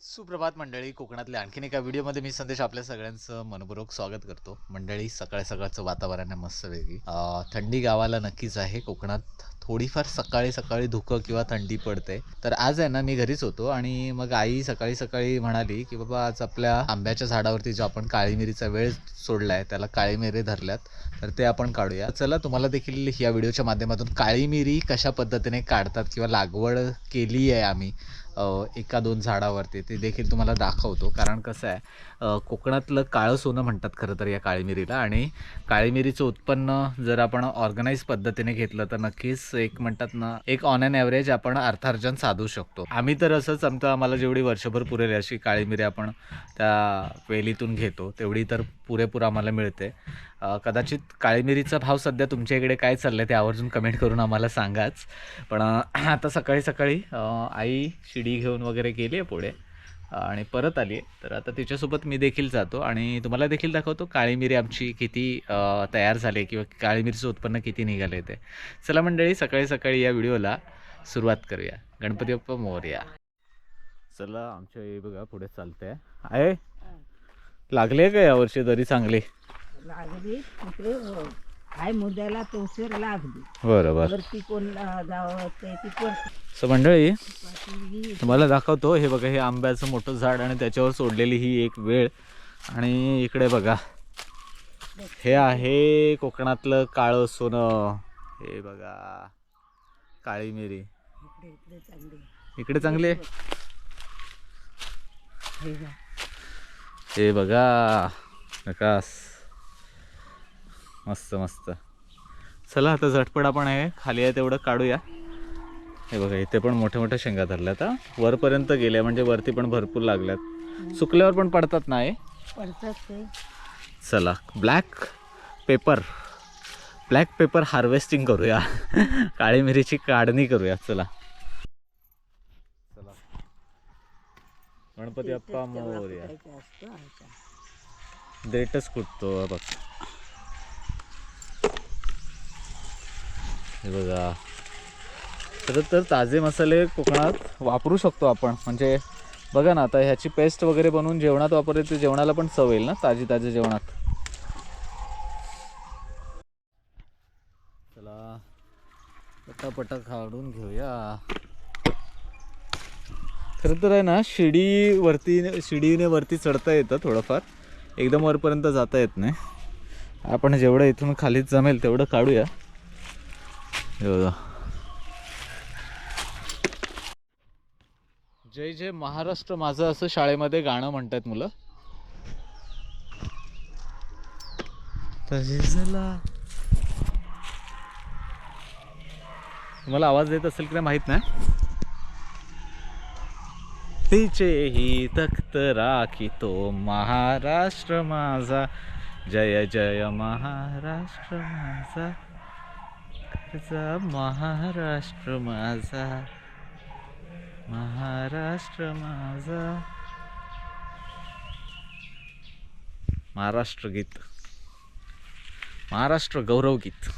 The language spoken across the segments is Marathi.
सुप्रभात मंडळी. कोकणातल्या आणखीन एका व्हिडिओमध्ये मी संदेश आपल्या सगळ्यांचं मनपूर्वक स्वागत करतो. मंडळी सकाळ सकाळचं वातावरण आहे मस्त वेगळी. थंडी गावाला नक्कीच आहे. कोकणात थोडीफार सकाळी सकाळी धुकं किंवा थंडी पडते. तर आज आहे ना मी घरीच होतो आणि मग आई सकाळी सकाळी म्हणाली की बाबा आज आपल्या आंब्याच्या झाडावरती जो आपण काळी मिरीचा वेळ सोडलाय त्याला काळी मिरी धरल्यात तर ते आपण काढूया. चला तुम्हाला देखील या व्हिडिओच्या माध्यमातून काळी मिरी कशा पद्धतीने काढतात किंवा लागवड केली आहे आम्ही एका दोन झाडावरती ते देखील तुम्हाला दाखवतो. कारण कसं आहे कोकणातलं काळं सोनं म्हणतात खरं तर या काळी मिरीला. आणि काळी मिरीचं उत्पन्न जर आपण ऑर्गनाईज पद्धतीने घेतलं तर नक्कीच एक म्हणतात ना एक ऑन अँड ॲव्हरेज आपण अर्थार्जन साधू शकतो. आम्ही तर असंच आमचं आम्हाला जेवढी वर्षभर पुरेल अशी काळी मिरी आपण त्या वेलीतून घेतो तेवढी तर पुरेपूर आम्हाला मिळते. कदाचित काळी मिरीचा भाव सध्या तुमच्या इकडे काय चाललं आहे ते आवर्जून कमेंट करून आम्हाला सांगाच. पण आता सकाळी सकाळी आई शिडी घेऊन वगैरे गेली आहे पुढे. आणि परत आली आहे तर आता तिच्यासोबत मी देखील जातो आणि तुम्हाला देखील दाखवतो काळी मिरी आमची किती तयार झाली किंवा काळी मिरीचं उत्पन्न किती निघाले ते. चला मंडळी सकाळी सकाळी या व्हिडिओला सुरुवात करूया. गणपती बाप्पा मोरया चला आमच्या आई बघा पुढे चालते. आहे लागले का यावर्षी तरी चांगली? लागली. काय मुद्द्याला तोसर लागली. बरोबर वरती कोण जावं ते ती पण सो मंडळी तुम्हाला दाखवतो हे बघा हे आंब्याचं मोठं झाड आणि त्याच्यावर सोडलेली ही एक वेळ. आणि इकडे बघा हे आहे कोकणातलं काळं सोनं. हे बघा काळी मिरी. इकडे इकडे चांगली. इकडे चांगली आहे? हे बघ. हे बघा नकास मस्त मस्त. चला आता झटपट आपण आहे. खाली आहे तेवढं काढूया. हे बघा इथे पण मोठ्या मोठ्या शेंगा धरल्यात हा. वरपर्यंत गेल्या म्हणजे वरती पण भरपूर लागल्यात. सुकल्यावर पण पडतात ना हे? चला black pepper black pepper harvesting करूया. काळी मिरीची काढणी करूया चला. चला. गणपती बाप्पा मोरया. कुठतो हा बघ. हे बघा. खरं तर ताजे मसाले कोकणात वापरू शकतो आपण. म्हणजे बघा ना आता ह्याची पेस्ट वगैरे बनवून जेवणात वापरले ते जेवणाला पण चव येईल ना ताजी ताजी जेवणात. चला पटापटा काढून घेऊया. खरं तर आहे ना शिडी वरती शिडीने वरती चढता येतं थोडंफार. एकदम वरपर्यंत जाता येत नाही. आपण जेवढं इथून खालीच जमेल तेवढं काढूया. जय जय महाराष्ट्र माझं असं शाळेमध्ये गाणं म्हणतात मुलं. तुम्हाला आवाज देत असेल की नाही माहीत नाही? तिचे ही तख्त राखी तो महाराष्ट्र माझा. जय जय महाराष्ट्र माझा. जा महाराष्ट्र माझा महाराष्ट्र माझा. महाराष्ट्र गीत. महाराष्ट्र गौरव गीत.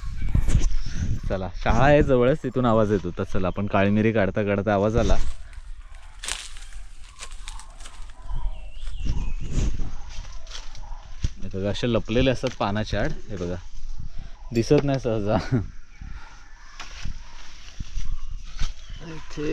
चला शाळा आहे जवळच तिथून आवाज येतो. तर चला आपण काळमिरी काढता काढता आवाज आला. हे बघा असे लपलेले असतात पानाच्या आड हे बघा. दिसत नाही सहजा इथे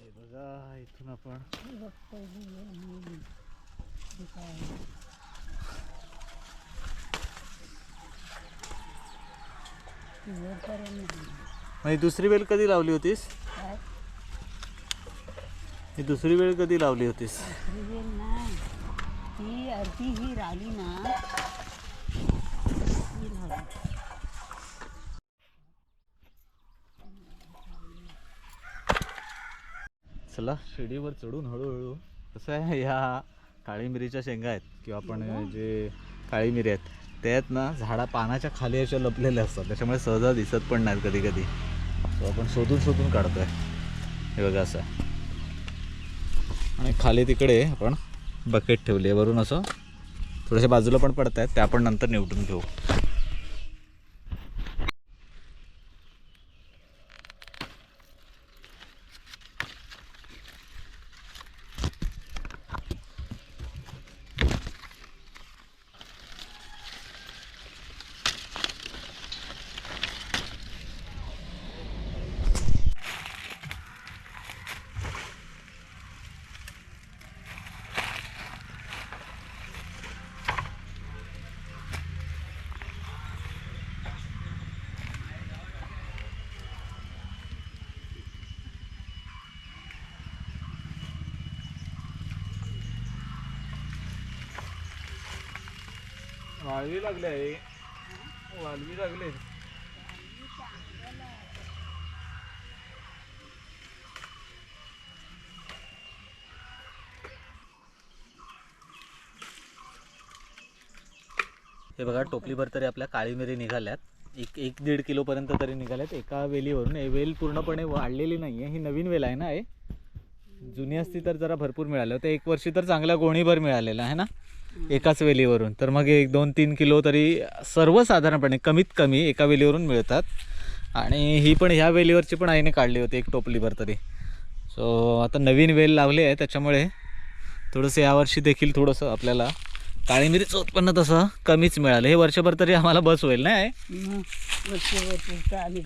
हे बघा इथून आपण हे हे हे ही दुसरी वेळ कधी लावली होतीस? ही दुसरी वेळ कधी लावली होतीस? ती अर्धी ही राहिली ना. चला शिडीवर चढून हळूहळू. कसं आहे ह्या काळी मिरीच्या शेंगा आहेत किंवा आपण जे काळी मिरी आहेत ते आहेत ना झाडा पानाच्या खाली अशा लपलेल्या असतात. त्याच्यामुळे सहजा दिसत पण नाहीत कधी कधी आपण शोधून शोधून काढतोय. हे बघा असं. आणि खाली तिकडे आपण बकेट ठेवली आहे. वरून असं थोडेसे बाजूला पण पडत आहेत ते आपण नंतर निवडून घेऊ. वाळवी लागले वाळवी लागले हे बघा टोपलीभर तरी आपल्या काळी मिरी निघाल्यात. एक एक दीड किलोपर्यंत तरी निघाल्यात. एका वेलीवरून. हे वेल पूर्णपणे वाढलेली नाही आहे ही नवीन वेल आहे ना आहे जुनी असती तर जरा भरपूर मिळालं होतं. एक वर्षी तर चांगला गोणीभर मिळालेला आहे ना? एकाच वेलीवरून. तर मग एक दोन तीन किलो तरी सर्वसाधारणपणे कमीत कमी एका वेलीवरून मिळतात. आणि ही पण ह्या वेलीवरची पण आईने काढली होती एक टोपलीभर तरी. सो आता नवीन वेल लावली आहे त्याच्यामुळे थोडंसं यावर्षी देखील थोडंसं आपल्याला काळी मिरीचं उत्पन्न तसं कमीच मिळालं. हे वर्षभर तरी आम्हाला बस होईल वरची आम्ही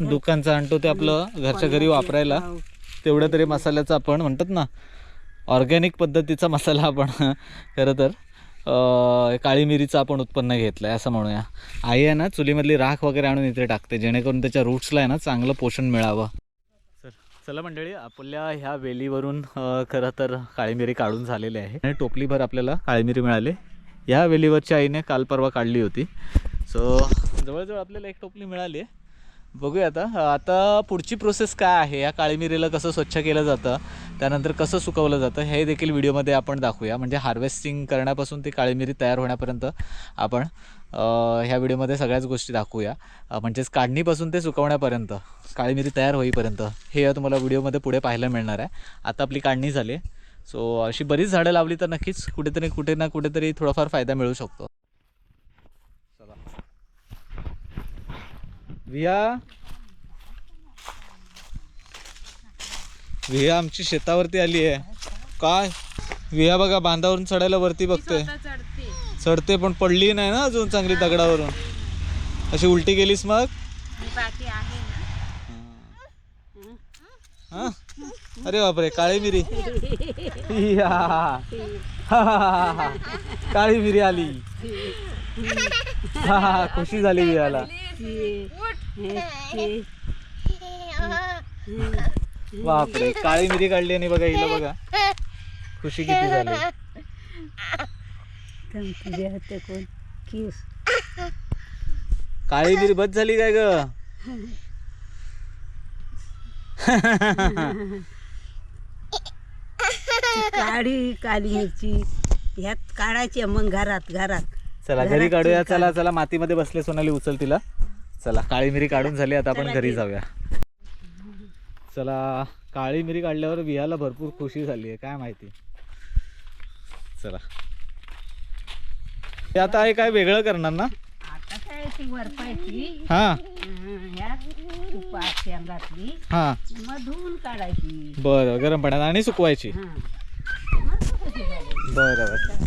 दुकानचं आणतो ते आपलं घरच्या घरी वापरायला. हो. तेवढं तरी मसाल्याचा आपण म्हणतात ना ऑर्गॅनिक पद्धतीचा मसाला आपण खरं तर काळी मिरीचं आपण उत्पन्न घेतलं आहे असं म्हणूया. आई आहे ना चुलीमधली राख वगैरे आणून इथे टाकते जेणेकरून त्याच्या रूट्सला आहे ना चांगलं पोषण मिळावं. सर चला मंडळी आपल्या ह्या वेलीवरून खरं तर काळी मिरी काढून झालेली आहे. आणि टोपलीभर आपल्याला काळी मिरी मिळाली. या वेलीवरच्या आईने काल परवा काढली होती. सो जवळजवळ आपल्याला एक टोपली मिळाली आहे. बघूया आता. आता पुढची प्रोसेस काय आहे? या काळी मिरीला कसं स्वच्छ केलं जातं? त्यानंतर कसं सुकवलं जातं? हे देखील व्हिडिओमध्ये आपण दाखवूया. म्हणजे हार्वेस्टिंग करण्यापासून ती काळी मिरी तयार होण्यापर्यंत आपण ह्या व्हिडिओमध्ये सगळ्याच गोष्टी दाखवूया. म्हणजेच काढणीपासून ते सुकवण्यापर्यंत काळी मिरी तयार होईपर्यंत हे तुम्हाला व्हिडिओमध्ये पुढे पाहायला मिळणार आहे. आता आपली काढणी झाली. सो अशी बरीच झाडं लावली तर नक्कीच कुठेतरी कुठे ना कुठेतरी थोडाफार फायदा मिळू शकतो. विया विया आमची शेतावरती आली आहे. काय? विया बघा बांधावरून चढायला वरती बघते. चढते. पण पडली नाही ना अजून चांगली दगडावरून. अशी उलटी गेलीस मग? हा? अरे बापरे काळी मिरी. काळी मिरी आली. हा, हा, खुशी झाली वियाला बापरे काळी मिरी काढली आणि बघा हिला बघा. खुशी किती झाली. थांब, तुझे होते कोण? किस. काळी मिरी बस झाली काय ग? काळी काली मिरची ह्यात काढायची मग घरात घरात. चला घरी काढूया. चला चला मातीमध्ये बसले सोनाली उचल तिला. चला काळी मिरी काढून झाली आता आपण घरी. जाऊया. चला काळी मिरी काढल्यावर विहाला भरपूर खुशी झाली आहे काय माहिती. चला. हे आता हे काय वेगळं करणार ना? आता काय ती वरपायची? हा. बरं गरम पाण्यात आणि सुकवायची? बरं बरं.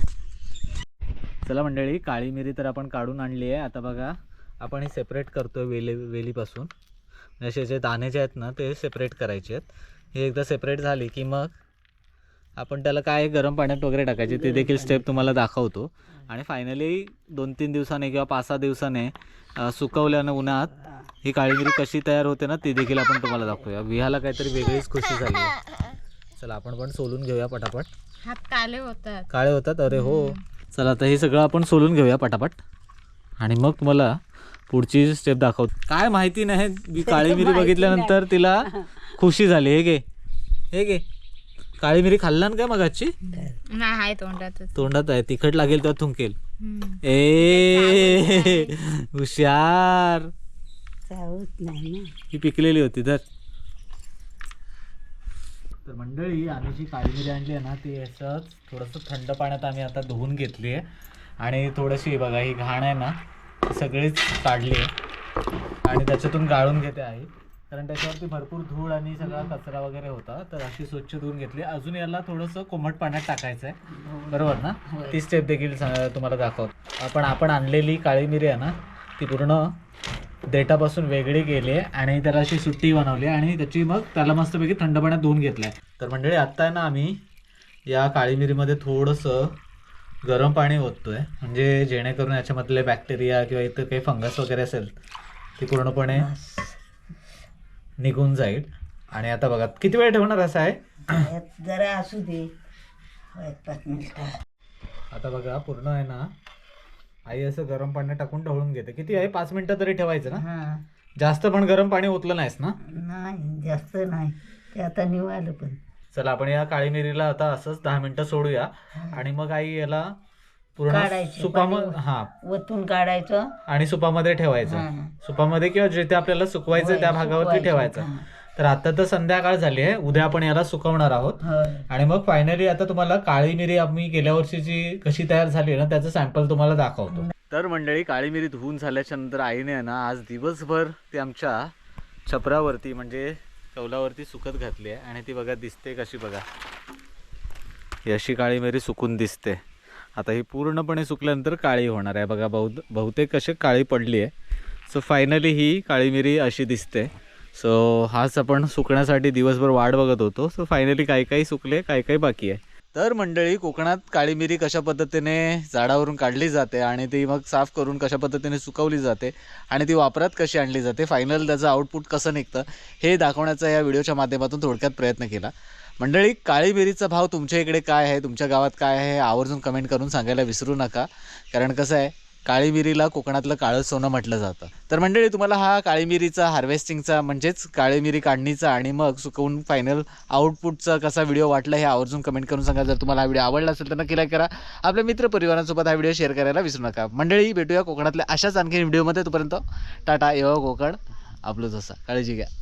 चला मंडळी काळी मिरी तर आपण काढून आणली आहे आता बघा आपण हे सेपरेट करतोय वेली वेलीपासून. जसे जे दाणे जे आहेत ना ते सेपरेट करायचे आहेत. हे एकदा सेपरेट झाली की मग आपण त्याला काय गरम पाण्यात वगैरे टाकायचे ते देखील स्टेप तुम्हाला दाखवतो. आणि फायनली दोन तीन दिवसाने किंवा पाच सहा दिवसाने सुकवल्यानं उन्हात ही काळी मिरी कशी तयार होते ना ती देखील आपण तुम्हाला दाखवूया. विहाला काहीतरी वेगळीच खुशी झाली आहे. चला आपण पण सोलून घेऊया पटापट. हात काले होतात. काळे होतात? अरे हो. चला आता हे सगळं आपण सोलून घेऊया पटापट. आणि मग तुम्हाला पुढची स्टेप दाखवतो काय माहिती नाही. मी काळी मिरी बघितल्यानंतर तिला खुशी झाली. हे घे. हे घे. काळी मिरी खाल्ला ना काय मग आजची नाही आहे तोंडातच. तोंडात आहे. तिखट लागेल तेव्हा थुंकेल. ए हुशार. चावत नाही ना. ही पिकलेली होती तर तर मंडळी आम्ही जी काळी मिरी आणली आहे ना ती असंच थोडंसं थंड पाण्यात आम्ही आता धुवून घेतली आहे. आणि थोडीशी बघा ही घाण आहे ना सगळीच काढली. आणि त्याच्यातून गाळून घेते आहे कारण त्याच्यावरती भरपूर धूळ आणि सगळा कचरा वगैरे होता. तर अशी स्वच्छ धुवून घेतली. अजून याला थोडंसं कोमट पाण्यात टाकायचं आहे. बरोबर ना? ती स्टेप देखील तुम्हाला दाखवतो. आपण आपण आणलेली काळी मिरी आहे ना ती पूर्ण देठापासून वेगळी केली आहे आणि त्याला अशी सुट्टी बनवली आणि त्याची मग त्याला मस्तपैकी थंड पाण्यात धुवून घेतलं आहे तर मंडळी आत्ता आहे ना आम्ही या काळी मिरीमध्ये थोडंसं गरम पाणी ओततोय. म्हणजे जेणेकरून याच्यामधले बॅक्टेरिया किंवा इतर काही फंगस वगैरे असेल ती पूर्णपणे निघून जाईल. आणि आता बघा किती वेळ ठेवणार असं आहे? जरा असू दे. मिनिटं. आता बघा पूर्ण आहे ना. आई असं गरम पाण्यात टाकून ढवळून घेते. किती आहे? पाच मिनिटं तरी ठेवायचं ना? हा. जास्त पण गरम पाणी ओतलं नाहीस ना? नाही जास्त नाही. ते आता निवालं पण. चला आपण या काळी मिरीला आता असंच दहा मिनिटं सोडूया आणि मग आई याला पूर्ण काढायचं, पाणी. हा ओतून काढायचं आणि सुपामध्ये ठेवायचं हा. सुपामध्ये किंवा जिथे आपल्याला सुकवायचं त्या भागावरती सुकवायचं, ठेवायचं हा. तर आता तर संध्याकाळ झाली आहे उद्या आपण याला सुकवणार आहोत होय. आणि मग फायनली आता तुम्हाला काळी मिरी आम्ही गेल्या वर्षीची कशी तयार झाली ना त्याचं सॅम्पल तुम्हाला दाखवतो तर मंडळी काळी मिरी धुवून झाल्याच्यानंतर आईने आहे ना आज दिवसभर ती आमच्या छपरावरती म्हणजे कौलावरती सुकत घातली आहे आणि ती बघा दिसते कशी बघा. ही अशी काळी मिरी सुकून दिसते. आता ही पूर्णपणे सुकल्यानंतर काळी होणार आहे. बघा बहु बहुतेक अशी काळी पडली आहे. सो फायनली ही काळी मिरी अशी दिसते. सो हाच आपण सुकण्यासाठी दिवसभर वाट बघत होतो. सो फायनली काही काही सुकले काही काही बाकी आहे. तर मंडळी कोकणात काळी मिरी कशा पद्धतीने झाडावरून काढली जाते आणि ती मग साफ करून कशा पद्धतीने सुकवली जाते आणि ती वापरात कशी आणली जाते फायनल त्याचं आउटपुट कसं निघतं हे दाखवण्याचा या व्हिडिओच्या माध्यमातून थोडक्यात प्रयत्न केला. मंडळी काळी मिरीचा भाव तुमच्या इकडे काय आहे तुमच्या गावात काय आहे आवर्जून कमेंट करून सांगायला विसरू नका. कारण कसं आहे काळी मिरीला कोकणातलं काळं सोनं म्हटलं जातं. तर मंडळी तुम्हाला हा काळी मिरीचा हार्वेस्टिंगचा म्हणजेच काळी मिरी काढणीचा आणि मग सुकवून फायनल आउटपुटचा कसा व्हिडिओ वाटला हे आवर्जून कमेंट करून सांगा. जर तुम्हाला हा व्हिडिओ आवडला असेल तर नक्की लाईक करा. आपल्या मित्र परिवारांसोबत हा व्हिडिओ शेअर करायला विसरू नका. मंडळी भेटूया कोकणातल्या अशाच आणखी व्हिडिओमध्ये तोपर्यंत टाटा एव कोकण. आपलं जसा. काळजी घ्या.